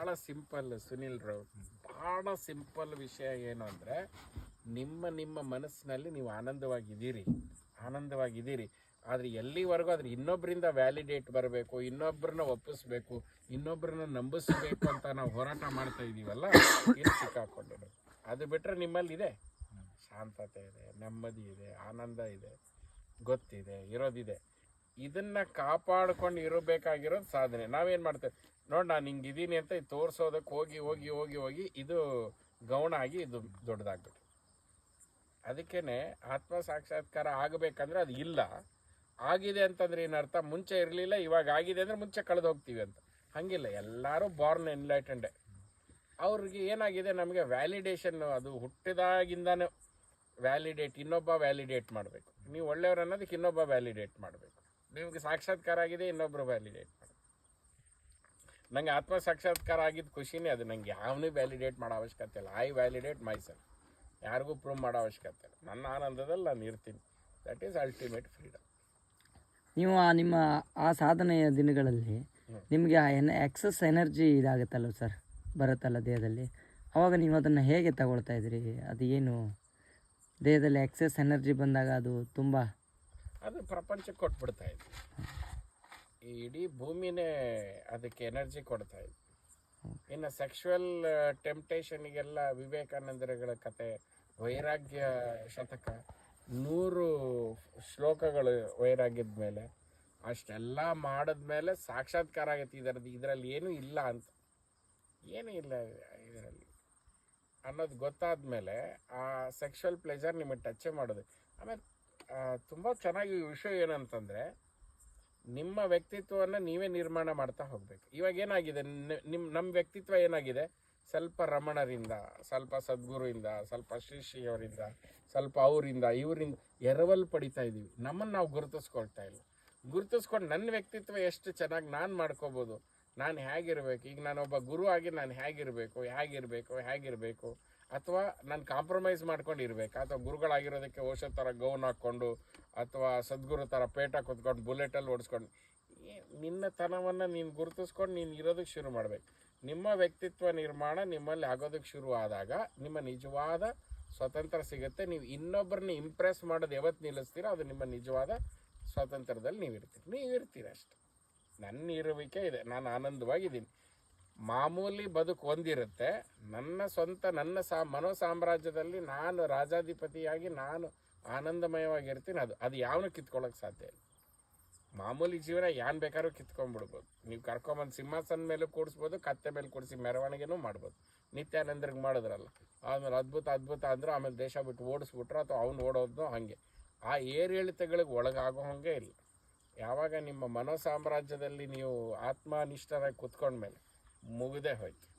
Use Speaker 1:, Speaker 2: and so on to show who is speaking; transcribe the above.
Speaker 1: ಭಾಳ ಸಿಂಪಲ್, ಸುನಿಲ್ ರಾವ್. ಭಾಳ ಸಿಂಪಲ್ ವಿಷಯ ಏನು ಅಂದರೆ, ನಿಮ್ಮ ನಿಮ್ಮ ಮನಸ್ಸಿನಲ್ಲಿ ನೀವು ಆನಂದವಾಗಿದ್ದೀರಿ. ಆನಂದವಾಗಿದ್ದೀರಿ. ಆದರೆ ಎಲ್ಲಿವರೆಗೂ ಅದ್ರ ಇನ್ನೊಬ್ಬರಿಂದ ವ್ಯಾಲಿಡೇಟ್ ಬರಬೇಕು ಇನ್ನೊಬ್ಬರನ್ನ ಒಪ್ಪಿಸ್ಬೇಕು ಇನ್ನೊಬ್ಬರನ್ನ ನಂಬಿಸ್ಬೇಕು ಅಂತ ನಾವು ಹೋರಾಟ ಮಾಡ್ತಾ ಇದ್ದೀವಲ್ಲ ಇಲ್ಲಿ ಸಿಕ್ಕಾಕೊಂಡಿರೋದು. ಅದು ಬಿಟ್ಟರೆ ನಿಮ್ಮಲ್ಲಿ ಇದೆ ಶಾಂತತೆ ಇದೆ, ನೆಮ್ಮದಿ ಇದೆ, ಆನಂದ ಇದೆ, ಗೊತ್ತಿದೆ, ಇರೋದಿದೆ. ಇದನ್ನ ಕಾಪಾಡ್ಕೊಂಡು ಇರಬೇಕಾಗಿರೋದು ಸಾಧನೆ. ನಾವೇನು ಮಾಡ್ತೇವೆ? ನೋಡಿ, ನಾನು ಇದೀನಿ ಅಂತ ಇದು ತೋರ್ಸೋದಕ್ಕೆ ಹೋಗಿ ಹೋಗಿ ಹೋಗಿ ಹೋಗಿ ಇದು ಗೌಣ ಆಗಿ ಇದು ದೊಡ್ಡದಾಗ್ಬಿಟ್ಟು. ಅದಕ್ಕೇನೆ ಆತ್ಮ ಸಾಕ್ಷಾತ್ಕಾರ ಆಗಬೇಕಂದ್ರೆ ಅದು ಇಲ್ಲ. ಆಗಿದೆ ಅಂತಂದ್ರೆ ಏನರ್ಥ ಮುಂಚೆ ಇರಲಿಲ್ಲ, ಇವಾಗ ಆಗಿದೆ ಅಂದ್ರೆ ಮುಂಚೆ ಕಳೆದು ಹೋಗ್ತೀವಿ ಅಂತ. ಹಂಗಿಲ್ಲ, ಎಲ್ಲರೂ ಬಾರ್ನ್ ಎನ್ಲೈಟೆಂಡೆ ಅವ್ರಿಗೆ ಏನಾಗಿದೆ? ನಮಗೆ ವ್ಯಾಲಿಡೇಷನ್ನು ಅದು ಹುಟ್ಟಿದಾಗಿಂದಾನೆ ವ್ಯಾಲಿಡೇಟ್ ಇನ್ನೊಬ್ಬ ವ್ಯಾಲಿಡೇಟ್ ಮಾಡಬೇಕು. ನೀವು ಒಳ್ಳೆಯವ್ರು ಅನ್ನೋದಕ್ಕೆ ಇನ್ನೊಬ್ಬ ವ್ಯಾಲಿಡೇಟ್ ಮಾಡಬೇಕು. ನಿಮಗೆ ಸಾಕ್ಷಾತ್ಕಾರ ಆಗಿದೆ ಇನ್ನೊಬ್ಬರು ವ್ಯಾಲಿಡೇಟ್ ಮಾಡಿ. ನಂಗೆ ಆತ್ಮ ಸಾಕ್ಷಾತ್ಕಾರ ಆಗಿದ್ದ ಖುಷಿನೇ ಅದು. ನಂಗೆ ಯಾವನೂ ವ್ಯಾಲಿಡೇಟ್ ಮಾಡೋ ಅವಶ್ಯಕತೆ ಇಲ್ಲ. ಐ ವ್ಯಾಲಿಡೇಟ್ ಮೈ ಸೆಲ್ಫ್ ಯಾರಿಗೂ ಪ್ರೂವ್ ಮಾಡೋ ಅವಶ್ಯಕತೆ ಇಲ್ಲ. ನನ್ನ ಆನಂದದಲ್ಲಿ ನಾನು ಇರ್ತೀನಿ. ದಟ್ ಈಸ್ ಅಲ್ಟಿಮೇಟ್ ಫ್ರೀಡಮ್
Speaker 2: ನೀವು ಆ ನಿಮ್ಮ ಆ ಸಾಧನೆಯ ದಿನಗಳಲ್ಲಿ ನಿಮಗೆ ಆ ಎನ್ ಎಕ್ಸಸ್ ಎನರ್ಜಿ ಇದಾಗುತ್ತಲ್ಲ ಸರ್ ಬರುತ್ತಲ್ಲ ದೇಹದಲ್ಲಿ. ಅವಾಗ ನೀವು ಅದನ್ನು ಹೇಗೆ ತಗೊಳ್ತಾ ಇದ್ರಿ? ಅದು ಏನು ದೇಹದಲ್ಲಿ ಎಕ್ಸಸ್ ಎನರ್ಜಿ ಬಂದಾಗ ಅದು ತುಂಬ
Speaker 1: ಅದು ಪ್ರಪಂಚಕ್ಕೆ ಕೊಟ್ಬಿಡ್ತಾ ಇದ್ವಿ ಈ ಇಡೀ ಭೂಮಿನೇ ಅದಕ್ಕೆ ಎನರ್ಜಿ ಕೊಡ್ತಾ ಇದ್ವಿ ಇನ್ನು ಸೆಕ್ಷುವಲ್ ಟೆಂಪ್ಟೇಷನ್ಗೆಲ್ಲ ವಿವೇಕಾನಂದರಗಳ ಕತೆ, ವೈರಾಗ್ಯ ಶತಕ, ನೂರು ಶ್ಲೋಕಗಳು ವೈರಾಗ್ಯದ ಮೇಲೆ. ಅಷ್ಟೆಲ್ಲ ಮಾಡಿದ್ಮೇಲೆ ಸಾಕ್ಷಾತ್ಕಾರ ಆಗೈತಿ ಇದರದ್ದು. ಇದರಲ್ಲಿ ಏನೂ ಇಲ್ಲ ಅಂತ. ಏನೂ ಇಲ್ಲ ಇದರಲ್ಲಿ. ಅನ್ನೋದು ಗೊತ್ತಾದ ಮೇಲೆ ಆ ಸೆಕ್ಷುವಲ್ ಪ್ಲೆಜರ್ ನಿಮಗೆ ಟಚ್ಚೇ ಮಾಡೋದು. ಆಮೇಲೆ ತುಂಬ ಚೆನ್ನಾಗಿ ವಿಷಯ ಏನಂತಂದರೆ, ನಿಮ್ಮ ವ್ಯಕ್ತಿತ್ವವನ್ನು ನೀವೇ ನಿರ್ಮಾಣ ಮಾಡ್ತಾ ಹೋಗ್ಬೇಕು. ಇವಾಗ ಏನಾಗಿದೆ? ನಿಮ್ಮ ನಮ್ಮ ವ್ಯಕ್ತಿತ್ವ ಏನಾಗಿದೆ? ಸ್ವಲ್ಪ ರಮಣರಿಂದ, ಸ್ವಲ್ಪ ಸದ್ಗುರುವಿಂದ ಸ್ವಲ್ಪ ಶ್ರೀ ಸ್ವಲ್ಪ ಅವರಿಂದ, ಇವರಿಂದ ಎರವಲ್ ಪಡಿತಾ ಇದ್ದೀವಿ ನಮ್ಮನ್ನು ನಾವು ಗುರುತಿಸ್ಕೊಳ್ತಾ ಇಲ್ಲ. ಗುರುತಿಸ್ಕೊಂಡು ನನ್ನ ವ್ಯಕ್ತಿತ್ವ ಎಷ್ಟು ಚೆನ್ನಾಗಿ ನಾನು ಮಾಡ್ಕೋಬೋದು? ನಾನು ಹೇಗಿರ್ಬೇಕು, ಈಗ ನಾನೊಬ್ಬ ಗುರು ಆಗಿ ನಾನು ಹೇಗಿರಬೇಕು ಹೇಗಿರಬೇಕು ಹೇಗಿರಬೇಕು, ಅಥವಾ ನಾನು ಕಾಂಪ್ರಮೈಸ್ ಮಾಡ್ಕೊಂಡು ಇರಬೇಕು ಅಥವಾ ಗುರುಗಳಾಗಿರೋದಕ್ಕೆ ಓಷ ಥರ ಗೌನ್ ಹಾಕ್ಕೊಂಡು, ಅಥವಾ ಸದ್ಗುರು ಥರ ಪೇಟ ಕುತ್ಕೊಂಡು ಬುಲೆಟಲ್ಲಿ ಓಡಿಸ್ಕೊಂಡು ನಿನ್ನ ತನವನ್ನು ನೀನು ಗುರುತಿಸ್ಕೊಂಡು ನೀನು ಇರೋದಕ್ಕೆ ಶುರು ಮಾಡಬೇಕು. ನಿಮ್ಮ ವ್ಯಕ್ತಿತ್ವ ನಿರ್ಮಾಣ ನಿಮ್ಮಲ್ಲಿ ಆಗೋದಕ್ಕೆ ಶುರು ಆದಾಗ ನಿಮ್ಮ ನಿಜವಾದ ಸ್ವಾತಂತ್ರ್ಯ ಸಿಗುತ್ತೆ. ನೀವು ಇನ್ನೊಬ್ಬರನ್ನ ಇಂಪ್ರೆಸ್ ಮಾಡೋದು ಯಾವತ್ತು ನಿಲ್ಲಿಸ್ತೀರೋ ಅದು ನಿಮ್ಮ ನಿಜವಾದ ಸ್ವಾತಂತ್ರ್ಯದಲ್ಲಿ ನೀವು ಇರ್ತೀರಿ. ನೀವು ಇರ್ತೀರ ಅಷ್ಟೆ. ನನ್ನ ಇರುವಿಕೆ ಇದೆ. ನಾನು ಆನಂದವಾಗಿದ್ದೀನಿ. ಮಾಮೂಲಿ ಬದುಕು ಒಂದಿರುತ್ತೆ. ನನ್ನ ಸ್ವಂತ, ನನ್ನ ಸಾ, ಮನೋ ಸಾಮ್ರಾಜ್ಯದಲ್ಲಿ ನಾನು ರಾಜಾಧಿಪತಿಯಾಗಿ ನಾನು ಆನಂದಮಯವಾಗಿರ್ತೀನಿ. ಅದು ಅದು ಯಾವನು ಕಿತ್ಕೊಳ್ಳೋಕೆ ಸಾಧ್ಯ ಇಲ್ಲ. ಮಾಮೂಲಿ ಜೀವನ ಯಾನ್ ಬೇಕಾದ್ರೂ ಕಿತ್ಕೊಂಡ್ಬಿಡ್ಬೋದು. ನೀವು ಕರ್ಕೊಂಬಂದು ಸಿಂಹಾಸನ ಮೇಲೆ ಕೂಡಿಸ್ಬೋದು, ಕತ್ತೆ ಮೇಲೆ ಕೂಡಿಸಿ ಮೆರವಣಿಗೆನೂ ಮಾಡ್ಬೋದು. ನಿತ್ಯಾನಂದ್ರಿಗೆ ಮಾಡಿದ್ರಲ್ಲ. ಆಮೇಲೆ ಅದ್ಭುತ ಅದ್ಭುತ ಅಂದ್ರೆ ಆಮೇಲೆ ದೇಶ ಬಿಟ್ಟು ಓಡಿಸ್ಬಿಟ್ರು ಅಥವಾ ಅವ್ನು ಓಡೋದು ಹಾಗೆ. ಆ ಏರಿಳಿತಗಳಿಗೆ ಒಳಗಾಗೋ ಹಾಗೆ ಇಲ್ಲ. ಯಾವಾಗ ನಿಮ್ಮ ಮನೋ ಸಾಮ್ರಾಜ್ಯದಲ್ಲಿ ನೀವು ಆತ್ಮನಿಷ್ಠರಾಗಿ ಕುತ್ಕೊಂಡ್ಮೇಲೆ ಮುಗಿದೇ ಹೋಯ್ತು.